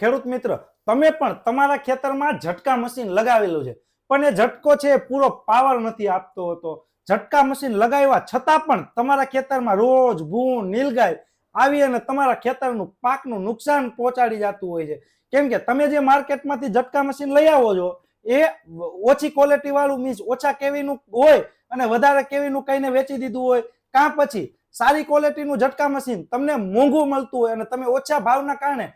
ખેડૂત મિત્ર, તમે પણ તમારા ખેતરમાં ઝટકા મશીન લગાવેલું છે. પણ એ ઝટકો છે એ પૂરો પાવર નથી આપતો હોતો. ઝટકા મશીન લગાવ્યા છતાં પણ તમારા ખેતરમાં રોજ ભૂણ નીલગાય આવી અને તમારા ખેતરનું પાકનું નુકસાન પહોંચાડી જતું હોય છે. કેમ કે તમે જે માર્કેટમાંથી ઝટકા મશીન લઈ આવો છો, એ ઓછી ક્વોલિટી વાળું મીન્સ ઓછા કેવીનું હોય અને વધારે કેવીનું કહીને વેચી દીધું હોય, કાં પછી સારી ક્વોલિટીનું ઝટકા મશીન તમને મોંઘું મળતું હોય અને તમે ઓછા ભાવના કારણે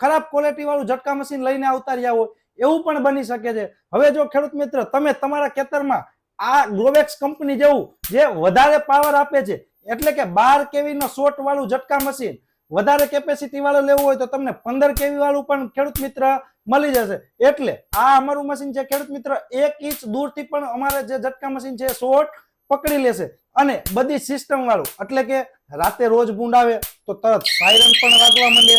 ખરાબ ક્વોલિટી વાળું ઝટકા મશીન લઈને આવતા રહ્યા હોય, એવું પણ બની શકે છે. હવે જો ખેડૂત મિત્ર, તમે તમારા ખેતરમાં આ ગ્રોવેક્સ કંપની જેવું જે વધારે પાવર આપે છે, એટલે કે બાર કેવી નો શોર્ટ વાળું ઝટકા મશીન વધારે કેપેસિટી વાળું લેવું હોય તો તમને પંદર કેવી વાળું પણ ખેડૂત મિત્ર મળી જશે. એટલે આ અમારું મશીન છે ખેડૂત મિત્ર, એક ઇંચ દૂરથી પણ અમારે જે ઝટકા મશીન છે શોર્ટ પકડી લેશે. અને બધી સિસ્ટમ વાળું, એટલે કે રાતે રોજ બુંડ આવે તો તરત સાયરન પણ વાગવા માંડે.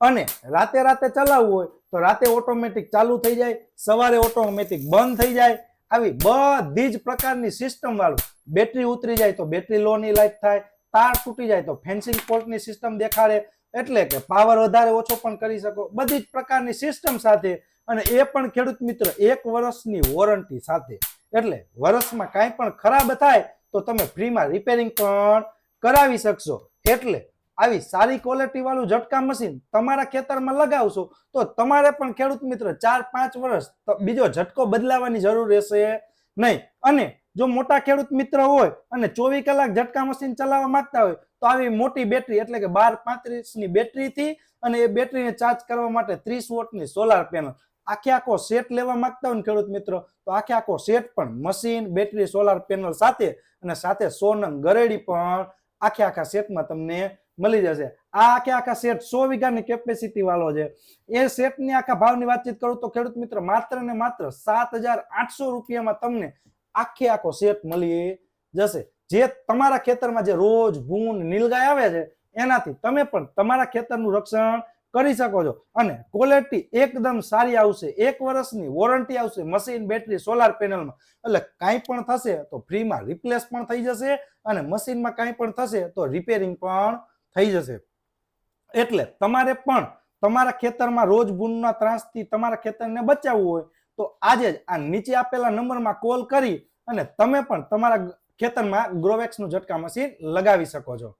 અને રાતે રાતે ચલાવવું હોય તો રાતે ઓટોમેટિક ચાલુ થઈ જાય, સવારે ઓટોમેટિક બંધ થઈ જાય. આવી બધી જ પ્રકારની સિસ્ટમ વાળું. બેટરી ઉતરી જાય તો બેટરી લોની લાઈફ થાય, તાર તૂટી જાય તો ફેન્સિંગ પોર્ટની સિસ્ટમ દેખાડે. એટલે કે પાવર વધારે ઓછો પણ કરી શકો. બધી જ પ્રકારની સિસ્ટમ સાથે અને એ પણ ખેડૂત મિત્ર એક વર્ષની વોરંટી સાથે. એટલે વર્ષમાં કાંઈ પણ ખરાબ થાય તો તમે ફ્રીમાં રિપેરિંગ પણ કરાવી શકશો. એટલે આવી સારી ક્વોલિટી વાળું ઝટકા મશીન તમારા ખેતરમાં લગાવશો, તો તમારે પણ ખેડૂત મિત્ર ચાર, પાંચ વર્ષ બીજો ઝટકો બદલાવાની જરૂર રહેશે નહીં. અને જો મોટા ખેડૂત મિત્ર હોય અને ચોવીસ કલાક ઝટકા મશીન ચલાવવા માંગતા હોય, તો આવી મોટી બેટરી એટલે કે બાર પાંત્રીસની બેટરીથી અને એ બેટરીને ચાર્જ કરવા માટે ત્રીસ વોટની સોલાર પેનલ આખે આખો સેટ લેવા માંગતા હોય ખેડૂત મિત્રો, તો આખે આખો સેટ પણ મશીન બેટરી સોલાર પેનલ સાથે અને સાથે સો નંગ ગરેડી પણ આખે આખા સેટમાં તમને મળી જશે. આ આખે આખા સેટ સો વીઘાની કેપેસિટી વાળો છે. એ સેટની આખા ભાવની વાતચીત કરું તો ખેડૂત મિત્ર માત્ર ને માત્ર સાત હજાર આઠસો રૂપિયામાં તમને આખે આખો સેટ મળી જશે. જે તમારા ખેતરમાં જે રોજ ભૂન, નીલગાય આવે છે, એનાથી તમે પણ તમારા ખેતરનું રક્ષણ કરી શકો છો. અને ક્વોલિટી એકદમ સારી આવશે. એક વર્ષની વોરંટી આવશે મશીન બેટરી સોલાર પેનલમાં એટલે કાંઈ પણ થશે તો ફ્રીમાં રિપ્લેસ પણ થઈ જશે અને મશીનમાં કાંઈ પણ થશે તો રિપેરિંગ પણ થઈ જશે. એટલે તમારે પણ તમારા ખેતરમાં રોજ ભૂનના ત્રાસથી તમારા ખેતરને બચાવવું હોય તો આજે જ આ નીચે આપેલા નંબરમાં કોલ કરી અને તમે પણ તમારા ખેતરમાં ગ્રોવેક્સનું ઝટકા મશીન લગાવી શકો છો.